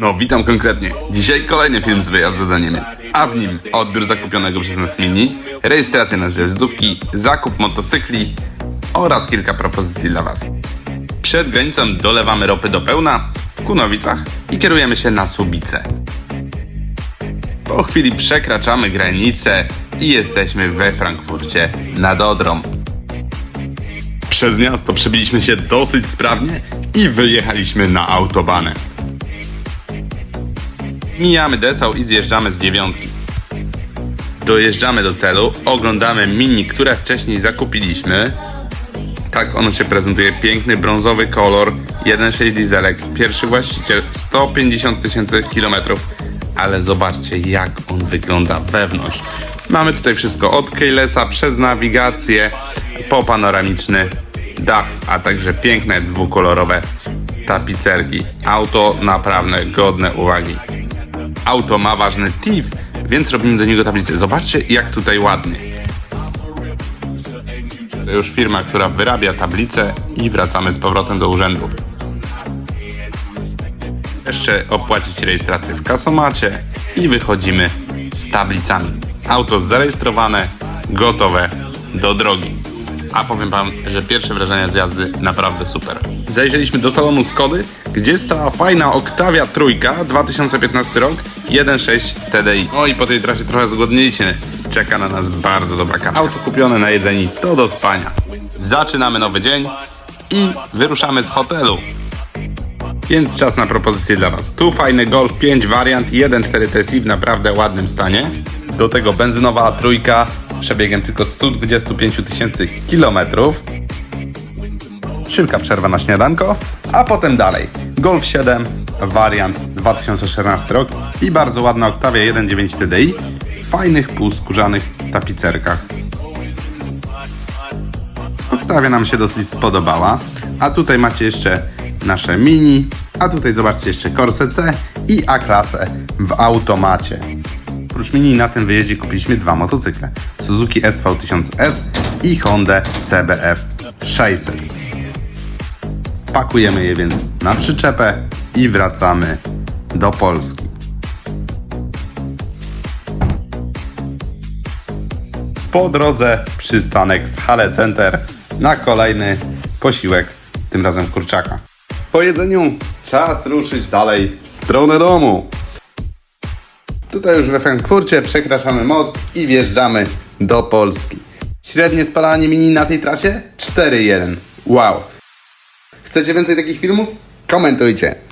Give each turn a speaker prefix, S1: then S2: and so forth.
S1: No, witam konkretnie. Dzisiaj kolejny film z wyjazdu do Niemiec, a w nim odbiór zakupionego przez nas mini, rejestracja na zjazdówki, zakup motocykli oraz kilka propozycji dla Was. Przed granicą dolewamy ropy do pełna w Kunowicach i kierujemy się na Subice. Po chwili przekraczamy granicę i jesteśmy we Frankfurcie nad Odrą. Przez miasto przebiliśmy się dosyć sprawnie i wyjechaliśmy na autobanę. Mijamy Dessau i zjeżdżamy z dziewiątki. Dojeżdżamy do celu, oglądamy mini, które wcześniej zakupiliśmy. Tak ono się prezentuje, piękny brązowy kolor, 1.6 dieselek, pierwszy właściciel, 150 tysięcy kilometrów. Ale zobaczcie jak on wygląda wewnątrz. Mamy tutaj wszystko od keylessa przez nawigację po panoramiczny dach, a także piękne dwukolorowe tapicerki. Auto naprawdę godne uwagi. Auto ma ważny TIF, więc robimy do niego tablicę. Zobaczcie jak tutaj ładnie. To już firma, która wyrabia tablicę i wracamy z powrotem do urzędu. Jeszcze opłacić rejestrację w kasomacie i wychodzimy z tablicami. Auto zarejestrowane, gotowe do drogi. A powiem wam, że pierwsze wrażenia z jazdy naprawdę super. Zajrzeliśmy do salonu Skody, gdzie stała fajna Octavia trójka 2015 rok 1.6 TDI. No i po tej trasie trochę zgodniejcie. Czeka na nas bardzo dobra kaczka. Auto kupione na jedzeni to do spania. Zaczynamy nowy dzień i wyruszamy z hotelu. Więc czas na propozycję dla Was. Tu fajny Golf 5 wariant 1.4 TSI w naprawdę ładnym stanie. Do tego benzynowa trójka z przebiegiem tylko 125 tysięcy kilometrów. Szybka przerwa na śniadanko, a potem dalej. Golf 7 wariant 2014 rok i bardzo ładna Octavia 1.9 TDI w fajnych półskórzanych tapicerkach. Octavia nam się dosyć spodobała. A tutaj macie jeszcze nasze mini, a tutaj zobaczcie jeszcze Corse C i A-klasę w automacie. Oprócz mini na tym wyjeździe kupiliśmy dwa motocykle. Suzuki SV1000S i Honda CBF 600. Pakujemy je więc na przyczepę i wracamy do Polski. Po drodze przystanek w Hale Center na kolejny posiłek, tym razem kurczaka. Po jedzeniu czas ruszyć dalej w stronę domu. Tutaj już we Frankfurcie przekraczamy most i wjeżdżamy do Polski. Średnie spalanie mini na tej trasie 4.1. Wow. Chcecie więcej takich filmów? Komentujcie.